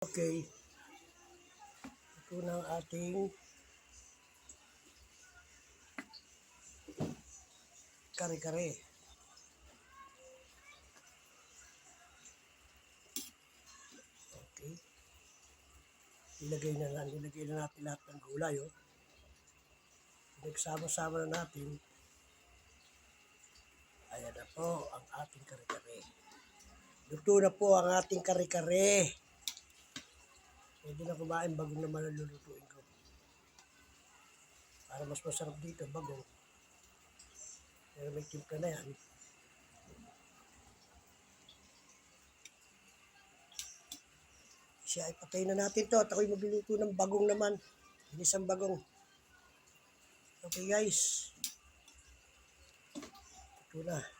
Okay. Ito na ang ating kare-kare. Okay. Ilagay na lang, ilagay na natin lahat ng gulay, oh. Pinagsama-sama na natin. Ayan na po ang ating kare-kare. Luto na po ang ating kare-kare. Pwede na kumain bagong naman ang ko. Para mas masarap dito, bagong. Pero may timpla na yan. Siya ay patay na natin to at ako'y magluluto ng bagong naman. Inisang bagong. Okay guys. Ito na.